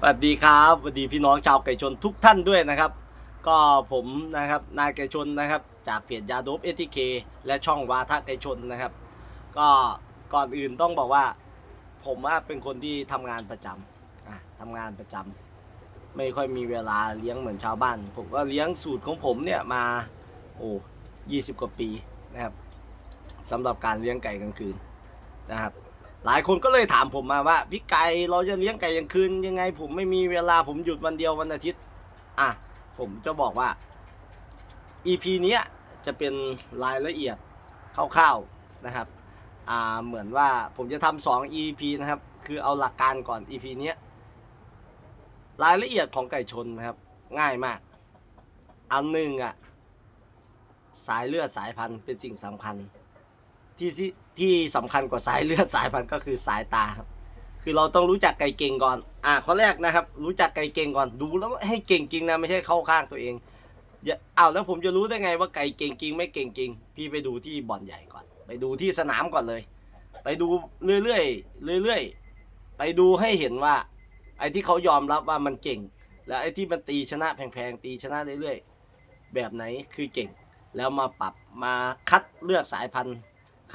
สวัสดีครับสวัสดีพี่น้องชาวไก่ชนทุกท่านด้วยนะครับ ก็ผมนะครับนายไก่ชนนะครับ จากเพจยาโดบเอทีเคและช่องวาทะไก่ชนนะครับ ก็ก่อนอื่นต้องบอกว่า ผมว่าเป็นคนที่ทำงานประจำอะทำงานประจำไม่ค่อยมีเวลาเลี้ยงเหมือนชาวบ้าน ผมก็เลี้ยงสูตรของผมเนี่ยมาโอ้ยี่สิบกว่าปีนะครับสำหรับการเลี้ยงไก่กลางคืนนะครับ หลายคนก็เลยถามผมมาว่าพี่ไก่เราจะเลี้ยงไก่กลางคืนยังไง ผมไม่มีเวลาผมหยุดวันเดียววันอาทิตย์ อะผมจะบอกว่า EP เนี้ยจะเป็นรายละเอียดคร่าวๆนะครับ อ่าเหมือนว่าผมจะทำสอง EP นะครับ คือเอาหลักการก่อน EP เนี้ยรายละเอียดของไก่ชนนะครับ ง่ายมาก อันหนึ่งอะสายเลือดสายพันธุ์เป็นสิ่งสำคัญ ที่ที่ที่สำคัญกว่าสายเลือดสายพันธุ์ก็คือสายตาครับคือเราต้องรู้จักไก่เก่งก่อน อ่าข้อแรกนะครับ รู้จักไก่เก่งก่อนดูแล้วให้เก่งจริงนะไม่ใช่เข้าข้างตัวเองอย่าอ้าวแล้วผมจะรู้ได้ไงว่าไก่เก่งจริงไม่เก่งจริง พี่ไปดูที่บ่อนใหญ่ก่อน ไปดูที่สนามก่อนเลย ไปดูเรื่อยๆเรื่อยๆไปดูให้เห็นว่า ไอ้ที่เขายอมรับว่ามันเก่ง แล้วไอ้ที่มันตีชนะแพงๆตีชนะเรื่อยๆแบบไหนคือเก่ง แล้วมาปรับมาคัดเลือกสายพันธุ์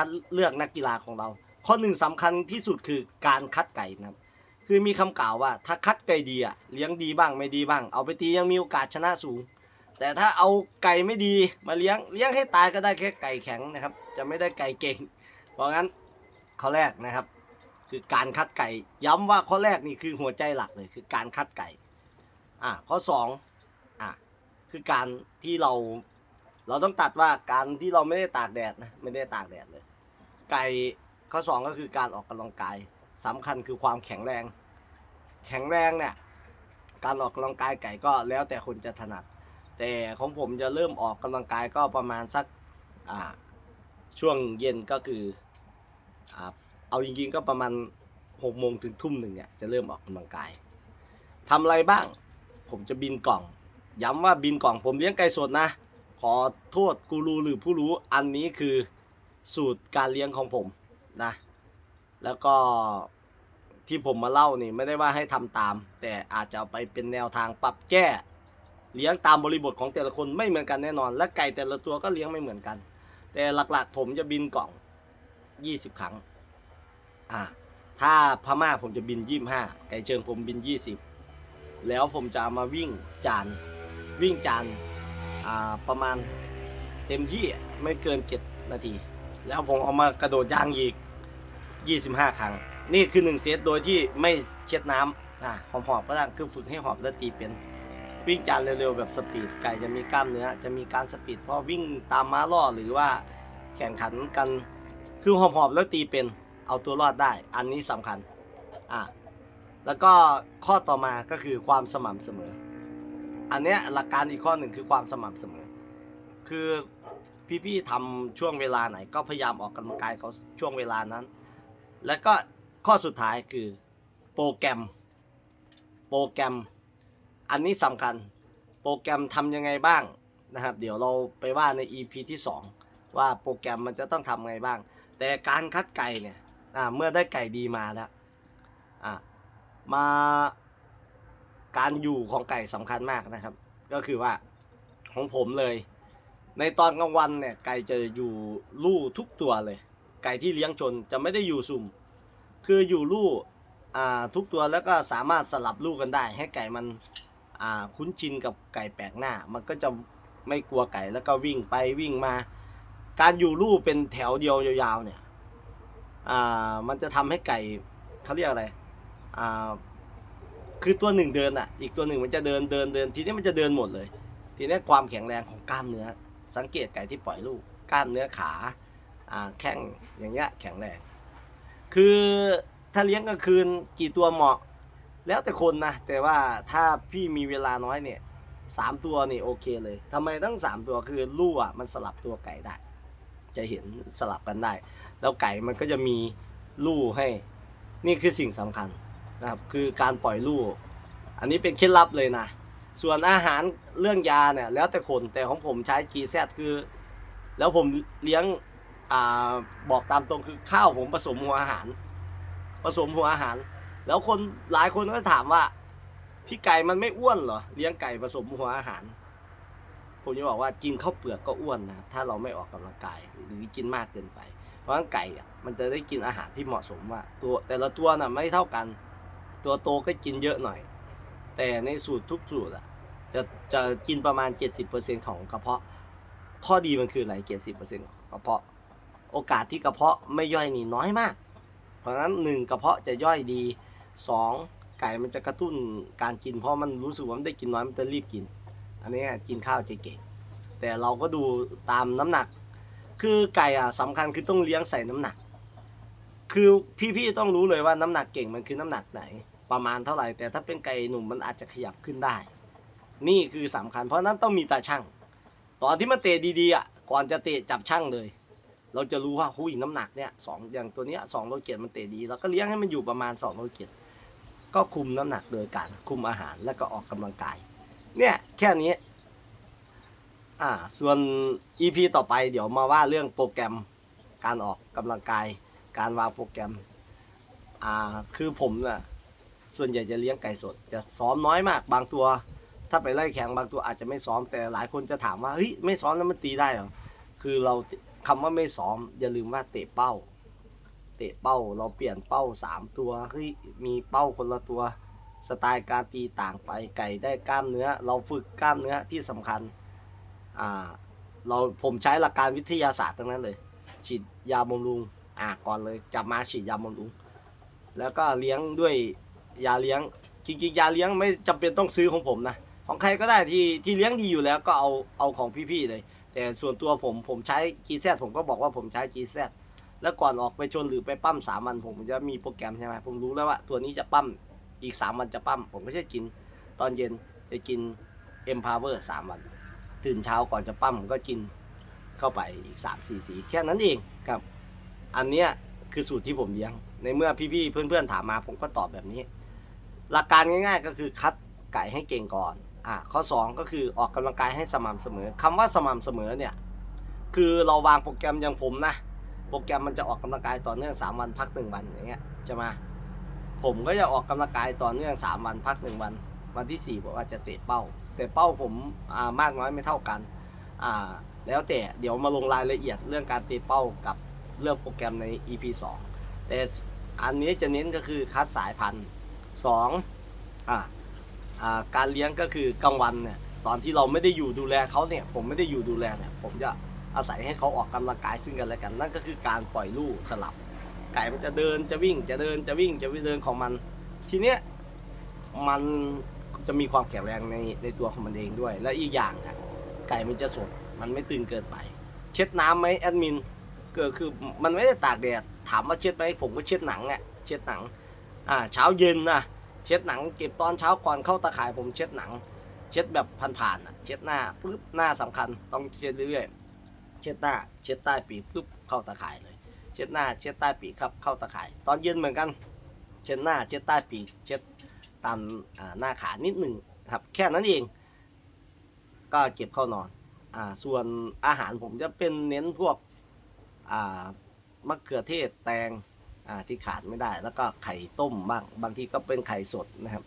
คัดเลือกนักกีฬาของเรา ข้อหนึ่งสำคัญที่สุดคือการคัดไก่นะครับ คือมีคำกล่าวว่าถ้าคัดไก่ดีอะเลี้ยงดีบ้างไม่ดีบ้าง เอาไปตียังมีโอกาสชนะสูง แต่ถ้าเอาไก่ไม่ดีมาเลี้ยงเลี้ยงให้ตายก็ได้แค่ไก่แข็งนะครับ จะไม่ได้ไก่เก่ง เพราะงั้นข้อแรกนะครับ คือการคัดไก่ ย้ำว่าข้อแรกนี่คือหัวใจหลักเลยคือการคัดไก่อ่าข้อสองอ่าคือการที่เรา เราต้องตัดว่าการที่เราไม่ได้ตากแดดนะไม่ได้ตากแดดเลย ไก่ข้อสองก็คือการออกกำลังกายสำคัญคือความแข็งแรง แข็งแรงเนี่ยการออกกำลังกายไก่ก็แล้วแต่คนจะถนัด แต่ของผมจะเริ่มออกกำลังกายก็ประมาณสักอ่าช่วงเย็นก็คืออ่าเอาจริงๆก็ประมาณหกโมงถึงทุ่มหนึ่งเนี่ยจะเริ่มออกกำลังกายทำอะไรบ้าง ผมจะบินกล่อง ย้ำว่าบินกล่องผมเลี้ยงไก่สดนะ ขอโทษกูรูหรือผู้รู้อันนี้คือสูตรการเลี้ยงของผมนะ แล้วก็ที่ผมมาเล่านี่ไม่ได้ว่าให้ทำตาม แต่อาจจะเอาไปเป็นแนวทางปรับแก้ เลี้ยงตามบริบทของแต่ละคนไม่เหมือนกันแน่นอน และไก่แต่ละตัวก็เลี้ยงไม่เหมือนกัน แต่หลักๆ ผมจะบินกล่อง 20 ครั้งอ่าถ้าพม่าผมจะบิน 25 ไก่เชิงผมบิน 20 แล้วผมจะามาวิ่งจานวิ่งจาน อ่าประมาณเต็มที่ไม่เกิน7นาที แล้วผมเอามากระโดดยางอีก 25 ครั้ง นี่คือ 1 เซตโดยที่ไม่เช็ดน้ำอ่าหอบๆก็ได้คือฝึกให้หอบและตีเป็นวิ่งจานเร็วๆแบบสปีดไก่จะมีกล้ามเนื้อจะมีการสปีดเพราะวิ่งตามม้าล่อหรือว่าแข่งขันกันคือหอบๆแล้วตีเป็นเอาตัวรอดได้ อันนี้สำคัญอ่าแล้วก็ข้อต่อมาก็คือความสม่ำเสมอ อันเนี้ยหลักการอีกข้อหนึ่งคือความสม่ำเสมอ คือพี่ๆทำช่วงเวลาไหน ก็พยายามออกกำลังกายเขาช่วงเวลานั้น แล้วก็ข้อสุดท้ายคือโปรแกรม โปรแกรม อันนี้สำคัญ โปรแกรมทำยังไงบ้างนะครับ เดี๋ยวเราไปว่าใน EP ที่ 2 ว่าโปรแกรมมันจะต้องทำไงบ้าง แต่การคัดไก่เนี่ยเมื่อได้ไก่ดีมาแล้วมา การอยู่ของไก่สำคัญมากนะครับ ก็คือว่าของผมเลย ในตอนกลางวันเนี่ยไก่จะอยู่ลู่ทุกตัวเลย ไก่ที่เลี้ยงชนจะไม่ได้อยู่ซุ่ม คืออยู่ลู่ทุกตัวแล้วก็สามารถสลับลูกกันได้ ให้ไก่มันคุ้นชินกับไก่แปลกหน้า มันก็จะไม่กลัวไก่แล้วก็วิ่งไปวิ่งมา การอยู่ลู่เป็นแถวเดียวยาวๆเนี่ยมันจะทำให้ไก่เขาเรียกอะไร คือตัวหนึ่งเดินอะ อีกตัวหนึ่งมันจะเดินเดินเดิน ทีนี้มันจะเดินหมดเลย ทีนี้ความแข็งแรงของกล้ามเนื้อ สังเกตไก่ที่ปล่อยลูก กล้ามเนื้อขาอ่าแข้งอย่างเงี้ยแข็งแรง คือถ้าเลี้ยงกลางคืนกี่ตัวเหมาะ แล้วแต่คนนะ แต่ว่าถ้าพี่มีเวลาน้อยเนี่ยสามตัวนี่โอเคเลยทำไมต้องสามตัวคือลู่อะมันสลับตัวไก่ได้ จะเห็นสลับกันได้ แล้วไก่มันก็จะมีลู่ให้ นี่คือสิ่งสำคัญ นะครับคือการปล่อยลู่อันนี้เป็นเคล็ดลับเลยนะ ส่วนอาหารเรื่องยาเนี่ยแล้วแต่คนแต่ของผมใช้กีแซคือ แล้วผมเลี้ยงอ่าบอกตามตรงคือข้าวผมผสมหัวอาหาร ผสมหัวอาหาร แล้วคนหลายคนก็ถามว่า พี่ไก่มันไม่อ้วนเหรอเลี้ยงไก่ผสมหัวอาหารผมจะบอกว่ากินข้าวเปลือกก็อ้วนนะครับถ้าเราไม่ออกกำลังกายหรือกินมากเกินไป เพราะฉะนั้นไก่อะมันจะได้กินอาหารที่เหมาะสมว่าตัวแต่ละตัวน่ะไม่เท่ากัน ตัวโตก็กินเยอะหน่อย แต่ในสูตรทุกสูตรอะจะจะกินประมาณ 70%ของกระเพาะ ข้อดีมันคืออะไร70%ของกระเพาะ โอกาสที่กระเพาะไม่ย่อยนี่น้อยมาก เพราะฉะนั้นหนึ่งกระเพาะจะย่อยดีสองไก่มันจะกระตุ้นการกินเพราะมันรู้สึกว่ามันได้กินน้อยมันจะรีบกิน อันนี้กินข้าวจะเก่งแต่เราก็ดูตามน้ำหนัก คือไก่อะสำคัญคือต้องเลี้ยงใส่น้ำหนัก คือพี่ๆต้องรู้เลยว่าน้ำหนักเก่งมันคือน้ำหนักไหน ประมาณเท่าไหร่ แต่ถ้าเป็นไก่หนุ่มมันอาจจะขยับขึ้นได้ นี่คือสำคัญ เพราะฉะนั้นต้องมีตาช่างตอนที่มาเตะดีๆอะก่อนจะเตะจับช่างเลย เราจะรู้ว่าหุยน้ำหนักเนี่ยสองอย่างตัวเนี้ยสองโลเกตมันเตะดีเราก็เลี้ยงให้มันอยู่ประมาณสองโลเกตก็คุมน้ำหนักโดยการคุมอาหารแล้วก็ออกกำลังกาย เนี่ยแค่นี้ อ่า ส่วน EP ต่อไปเดี๋ยวมาว่าเรื่องโปรแกรมการออกกำลังกาย การวางโปรแกรม อ่า คือผมน่ะ ส่วนใหญ่จะเลี้ยงไก่สด จะซ้อมน้อยมาก บางตัว ถ้าไปไล่แข่งบางตัวอาจจะไม่ซ้อม แต่หลายคนจะถามว่า เฮ้ย ไม่ซ้อมแล้วมันตีได้หรอ คือเราคำว่าไม่ซ้อม อย่าลืมว่าเตะเป้า เตะเป้า เราเปลี่ยนเป้าสามตัว เฮ้ย มีเป้าคนละตัว สไตล์การตีต่างไป ไก่ได้กล้ามเนื้อ เราฝึกกล้ามเนื้อที่สำคัญ อ่า เราผมใช้หลักการวิทยาศาสตร์ทั้งนั้นเลย ฉีดยาบำรุง อ่าก่อนเลยจับมาฉีดยาบำรุงแล้วก็เลี้ยงด้วยยาเลี้ยงจริงๆยาเลี้ยงไม่จำเป็นต้องซื้อของผมนะของใครก็ได้ที่ที่เลี้ยงดีอยู่แล้วก็เอาเอาของพี่ๆเลย แต่ส่วนตัวผมผมใช้ GZ ผมก็บอกว่าผมใช้ GZ แล้วก่อนออกไปชนหรือไปปั้มสามวันผมจะมีโปรแกรมใช่ไหมผมรู้แล้วว่าตัวนี้จะปั้มอีกสามวันจะปั้มผมก็จะกินตอนเย็นจะกิน Empower สามวัน ตื่นเช้าก่อนจะปั้มผมก็กินเข้าไปอีก3ามสี่สีแค่นั้นเองครับ อันเนี้ยคือสูตรที่ผมเลี้ยง ในเมื่อพี่ๆเพื่อนๆถามมาผมก็ตอบแบบนี้ หลักการง่ายๆก็คือคัดไก่ให้เก่งก่อนอะข้อ 2 ก็คือออกกำลังกายให้สม่ำเสมอคำว่าสม่ำเสมอเนี่ยคือเราวางโปรแกรมอย่างผมนะ โปรแกรมมันจะออกกำลังกายต่อเนื่อง 3 วันพัก1วันอย่างเงี้ยใช่ไหมผมก็จะออกกำลังกายต่อเนื่อง 3 วันพัก1วัน วันที่ 4 ผมอาจจะเตะเป้า แต่เป้าผมอ่ามากน้อยไม่เท่ากันอ่าแล้วแต่เดี๋ยวมาลงรายละเอียดเรื่องการเตะเป้ากับ เรื่องโปรแกรมใน EP 2 แต่อันนี้จะเน้นก็คือคัดสายพันธุ์สองอ่าอ่าการเลี้ยงก็คือกลางวันเนี่ยตอนที่เราไม่ได้อยู่ดูแลเขาเนี่ยผมไม่ได้อยู่ดูแลเนี่ยผมจะอาศัยให้เขาออกกำลังกายซึ่งกันและกัน นั่นก็คือการปล่อยลูกสลับ ไก่มันจะเดินจะวิ่งจะเดินจะวิ่งจะวิเดินของมัน ทีเนี้ยมันจะมีความแข็งแรงในในตัวของมันเองด้วย และอีกอย่างอะไก่มันจะสดมันไม่ตึงเกินไป เช็ดน้ำไหมแอดมิน ก็คือมันไม่ได้ตากแดดถามว่าเช็ดไหมผมก็เช็ดหนังอะเช็ดหนังอ่าเช้าเย็นนะเช็ดหนังเก็บตอนเช้าก่อนเข้าตาข่ายผมเช็ดหนัง เช็ดแบบผ่านๆอะเช็ดหน้าปุ๊บหน้าสำคัญต้องเช็ดเรื่อยๆเช็ดหน้า เช็ดใต้ปีกปุ๊บเข้าตาข่ายเลย เช็ดหน้าเช็ดใต้ปีกครับเข้าตาข่าย ตอนเย็นเหมือนกัน เช็ดหน้าเช็ดใต้ปีกเช็ดตามอ่าหน้าขานิดหนึ่งครับแค่นั้นเอง ก็เก็บเข้านอนอ่าส่วนอาหารผมจะเป็นเน้นพวก มะเขือเทศแตงที่ขาดไม่ได้ แล้วก็ไข่ต้มบ้าง บางทีก็เป็นไข่สดนะครับ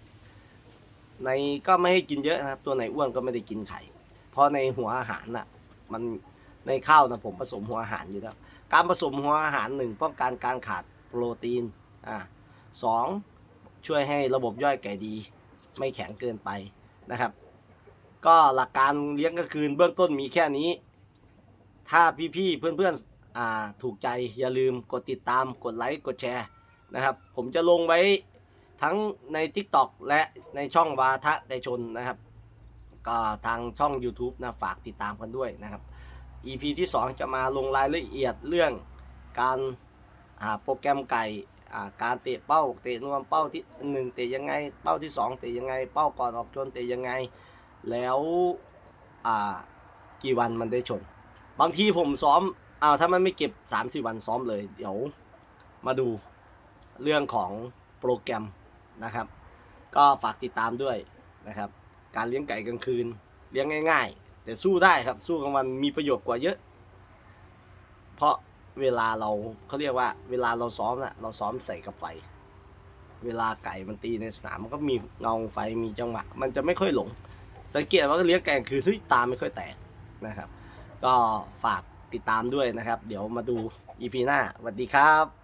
ในก็ไม่ให้กินเยอะนะครับ ตัวไหนอ้วนก็ไม่ได้กินไข่ เพราะในหัวอาหารน่ะมันในข้าวนะผมผสมหัวอาหารอยู่แล้ว การผสมหัวอาหารหนึ่งป้องกันการขาดโปรตีนอ่าสองช่วยให้ระบบย่อยไก่ดี ไม่แข็งเกินไปนะครับ ก็หลักการเลี้ยงกลางคืนเบื้องต้นมีแค่นี้ ถ้าพี่ๆเพื่อนๆ อ่าถูกใจอย่าลืมกดติดตามกดไลค์กดแชร์นะครับ ผมจะลงไว้ทั้งใน TikTok และในช่องวาทะไดชนนะครับ ก็ทางช่อง YouTube นะฝากติดตามกันด้วยนะครับ EP ที่ 2 จะมาลงรายละเอียดเรื่องการโปรแกรมไก่การเตะเป้าเตะนวมเป้าที่ 1 เตะยังไง เป้าที่ 2 เตะยังไง เป้าก่อนออกชนเตะยังไง แล้วกี่วันมันได้ชน บางทีผมซ้อม อ้าวถ้ามันไม่เก็บสามสี่วันซ้อมเลย เดี๋ยวมาดูเรื่องของโปรแกรมนะครับ ก็ฝากติดตามด้วยนะครับ การเลี้ยงไก่กลางคืนเลี้ยงง่าย ๆ แต่สู้ได้ครับสู้กลางวันมีประโยชน์กว่าเยอะ เพราะเวลาเราเขาเรียกว่า เวลาเราซ้อมนะเราซ้อมใส่กับไฟ เวลาไก่มันตีในสนามมันก็มีเงาไฟมีจังหวะมันจะไม่ค่อยหลง สังเกตว่าเลี้ยงไก่คืนที่ตาไม่ค่อยแตกนะครับ ก็ฝาก ติดตามด้วยนะครับ เดี๋ยวมาดู EP หน้าสวัสดีครับ